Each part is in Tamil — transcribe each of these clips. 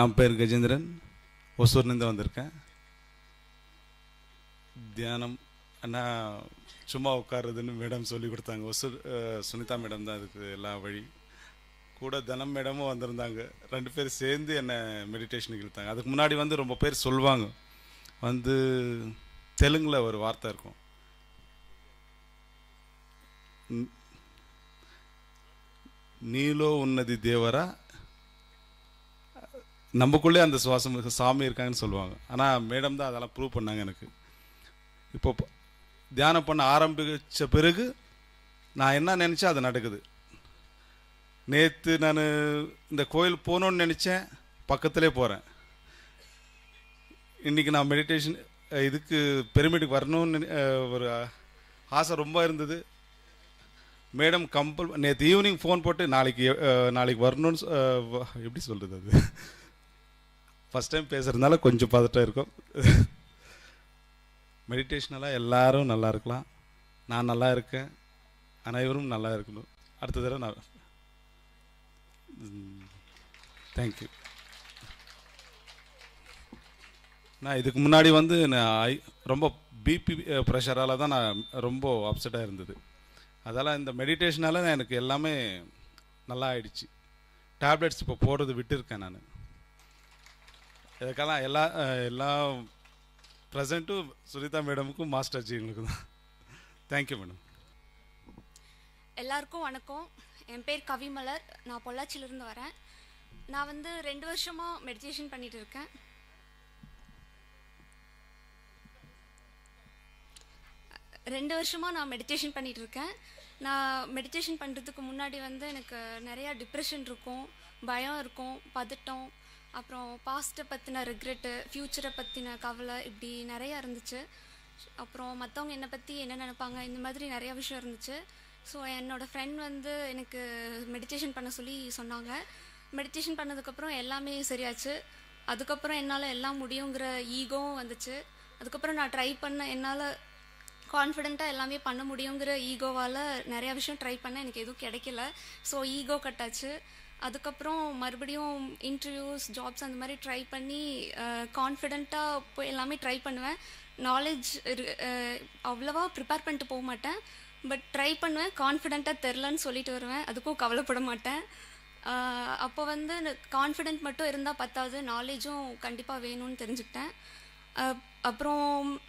என் பேர் கஜேந்திரன். ஒசூர்லேருந்து வந்திருக்கேன். தியானம் அண்ணா சும்மா உட்காருதுன்னு மேடம் சொல்லி கொடுத்தாங்க. ஒசூர் சுனிதா மேடம் தான் அதுக்கு எல்லா வழி. கூட தனம் மேடமும் வந்திருந்தாங்க. ரெண்டு பேர் சேர்ந்து என்னை மெடிடேஷனுக்கு இழுத்தாங்க. அதுக்கு முன்னாடி வந்து ரொம்ப பேர் சொல்லுவாங்க. வந்து தெலுங்கில் ஒரு வார்த்தை இருக்கும். நீலோ உன்னதி தேவரா நமக்குள்ளே அந்த சுவாசம் சாமி இருக்காங்கன்னு சொல்லுவாங்க. ஆனால் மேடம் தான் அதெல்லாம் ப்ரூவ் பண்ணாங்க எனக்கு. இப்போ தியானம் பண்ண ஆரம்பிச்ச பிறகு நான் என்ன நினச்சேன்? அது நடக்குது. நேற்று நான் இந்த கோயில் போகணுன்னு நினச்சேன். பக்கத்திலே போகிறேன் இன்றைக்கி நான் மெடிடேஷன் இதுக்கு பெருமிட்டுக்கு வரணும்னு ஒரு ஆசை ரொம்ப இருந்தது. மேடம் கம்பல் நேற்று ஈவினிங் ஃபோன் போட்டு நாளைக்கு நாளைக்கு வரணும்னு சொ- எப்படி சொல்கிறது அது? ஃபஸ்ட் டைம் பேசுகிறதுனால கொஞ்சம் பதட்டம் இருக்கும். மெடிடேஷனெல்லாம் எல்லோரும் நல்லா இருக்கலாம். நான் நல்லா இருக்கேன். அனைவரும் நல்லா இருக்கணும். அடுத்த தடவை நான் தேங்க்யூ நான் இதுக்கு முன்னாடி வந்து நான் ஐ- ரொம்ப பிபி ப்ரெஷரால் தான் நான் ரொம்ப அப்செட்டாக இருந்தது. அதால் இந்த மெடிடேஷனால எனக்கு எல்லாமே நல்லா ஆயிடுச்சு. டேப்லெட்ஸ் இப்போ போடுறது விட்டுருக்கேன் நான். இதுக்கெல்லாம் எல்லா எல்லா ப்ரெசண்ட்டும் சுனிதா மேடமுக்கும் மாஸ்டர் ஜிங்களுக்கும் தான். தேங்க்யூ மேடம் எல்லாருக்கும் வணக்கம். என் பேர் கவிமலர் நான் பொள்ளாச்சியிலேருந்து வரேன். நான் வந்து ரெண்டு வருஷமாக மெடிடேஷன் பண்ணிட்டு இருக்கேன். ரெண்டு வருஷமாக நான் மெடிடேஷன் பண்ணிட்டு இருக்கேன். நான் மெடிடேஷன் பண்ணுறதுக்கு முன்னாடி வந்து எனக்கு நிறையா டிப்ரெஷன் இருக்கும் பயம் இருக்கும் பதட்டம் அப்புறம் பாஸ்ட்டை பற்றின ரிக்ரெட்டு ஃப்யூச்சரை பற்றின கவலை இப்படி நிறையா இருந்துச்சு. அப்புறம் மற்றவங்க என்னை பற்றி என்ன நினைப்பாங்க? இந்த மாதிரி நிறையா விஷயம் இருந்துச்சு. ஸோ என்னோட ஃப்ரெண்ட் வந்து எனக்கு மெடிடேஷன் பண்ண சொல்லி சொன்னாங்க. மெடிடேஷன் பண்ணதுக்கப்புறம் எல்லாமே சரியாச்சு. அதுக்கப்புறம் என்னால் எல்லாம் முடியுங்கிற ஈகோவும் வந்துச்சு. அதுக்கப்புறம் நான் ட்ரை பண்ண என்னால் கான்ஃபிடெண்ட்டாக எல்லாமே பண்ண முடியுங்கிற ஈகோவால் நிறையா விஷயம் ட்ரை பண்ண எனக்கு எதுவும் கிடைக்கல. ஸோ ஈகோ கட்டாச்சு. அதுக்கப்புறம் மறுபடியும் இன்டர்வியூஸ் ஜாப்ஸ் அந்த மாதிரி ட்ரை பண்ணி கான்ஃபிடெண்ட்டாக போய் எல்லாமே ட்ரை பண்ணுவேன். நாலேஜ் அவ்வளோவா ப்ரிப்பேர் பண்ணிட்டு போக மாட்டேன். பட் ட்ரை பண்ணுவேன். கான்ஃபிடெண்ட்டாக தெரிலன்னு சொல்லிட்டு வருவேன். அதுக்கும் கவலைப்பட மாட்டேன். அப்போ வந்து கான்ஃபிடென்ட் மட்டும் இருந்தால் பத்தாது. நாலேஜும் கண்டிப்பாக வேணும்னு தெரிஞ்சுக்கிட்டேன். அப்புறம்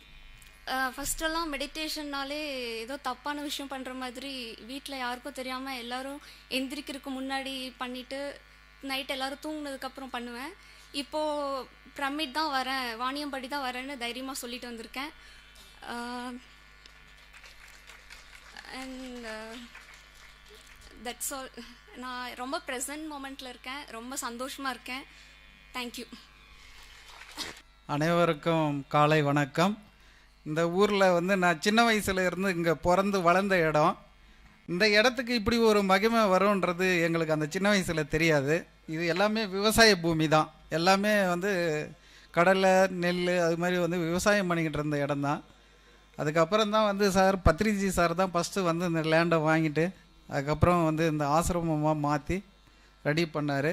ஃபஸ்ட்டெல்லாம் மெடிடேஷன்னாலே ஏதோ தப்பான விஷயம் பண்ணுற மாதிரி வீட்டில் யாருக்கும் தெரியாமல் எல்லோரும் எந்திரிக்கிறதுக்கு முன்னாடி பண்ணிவிட்டு நைட் எல்லாரும் தூங்கினதுக்கப்புறம் பண்ணுவேன். இப்போது பிரமிட் தான் வரேன் வாணியம்படி தான் வரேன்னு தைரியமாக சொல்லிட்டு வந்திருக்கேன். அண்ட் தட்ஸ் ஆல் நான் ரொம்ப ப்ரெசன்ட் மூமெண்ட்டில் இருக்கேன் ரொம்ப சந்தோஷமாக இருக்கேன். தேங்க்யூ அனைவருக்கும் காலை வணக்கம். இந்த ஊரில் வந்து நான் சின்ன வயசுல இருந்து இங்கே பிறந்து வளர்ந்த இடம். இந்த இடத்துக்கு இப்படி ஒரு மகிமை வரும்ன்றது எங்களுக்கு அந்த சின்ன வயசில் தெரியாது. இது எல்லாமே விவசாய பூமி தான். எல்லாமே வந்து கடலை நெல் அது மாதிரி வந்து விவசாயம் பண்ணிக்கிட்டு இருந்த இடம் தான். அதுக்கப்புறம் தான் வந்து சார் பத்ரிஜி சார் தான் ஃபஸ்ட்டு வந்து இந்த லேண்டை வாங்கிட்டு அதுக்கப்புறம் வந்து இந்த ஆசிரமமாக மாற்றி ரெடி பண்ணார்.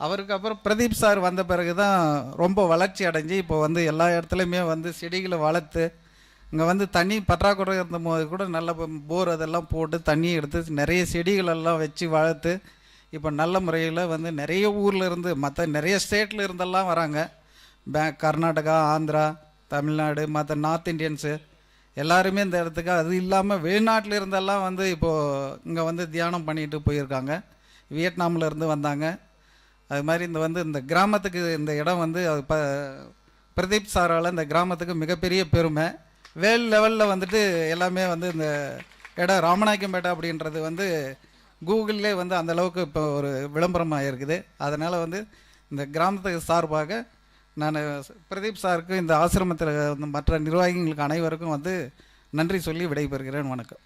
அவருக்கு அப்புறம் பிரதீப் சார் வந்த பிறகு தான் ரொம்ப வளர்ச்சி அடைஞ்சு இப்போ வந்து எல்லா இடத்துலையுமே வந்து செடிகளை வளர்த்து இங்கே வந்து தண்ணி பற்றாக்குறை இருந்தபோது கூட நல்ல போர் அதெல்லாம் போட்டு தண்ணி எடுத்து நிறைய செடிகளெல்லாம் வச்சு வளர்த்து இப்போ நல்ல முறையில் வந்து நிறைய ஊரில் இருந்து மற்ற நிறைய ஸ்டேட்டில் இருந்தெல்லாம் வராங்க. பே கர்நாடகா ஆந்திரா தமிழ்நாடு மற்ற நார்த் இண்டியன்ஸு எல்லாருமே இந்த இடத்துக்கு அது இல்லாமல் வெளிநாட்டில் இருந்தெல்லாம் வந்து இப்போது இங்கே வந்து தியானம் பண்ணிட்டு போயிருக்காங்க. வியட்நாமில் இருந்து வந்தாங்க. அது மாதிரி இந்த வந்து இந்த கிராமத்துக்கு இந்த இடம் வந்து அது ப பிரதீப் சாரால் இந்த கிராமத்துக்கு மிகப்பெரிய பெருமை. வேல் லெவலில் வந்துட்டு எல்லாமே வந்து இந்த இடம் ராமநாயக்கம்பேட்டை அப்படின்றது வந்து கூகுள்லேயே வந்து அந்த அளவுக்கு இப்போ ஒரு விளம்பரமாக இருக்குது அதனால் வந்து இந்த கிராமத்துக்கு சார்பாக நான் பிரதீப் சாருக்கு இந்த ஆசிரமத்தில் வந்து மற்ற நிர்வாகிகளுக்கு அனைவருக்கும் வந்து நன்றி சொல்லி விடைபெறுகிறேன். வணக்கம்.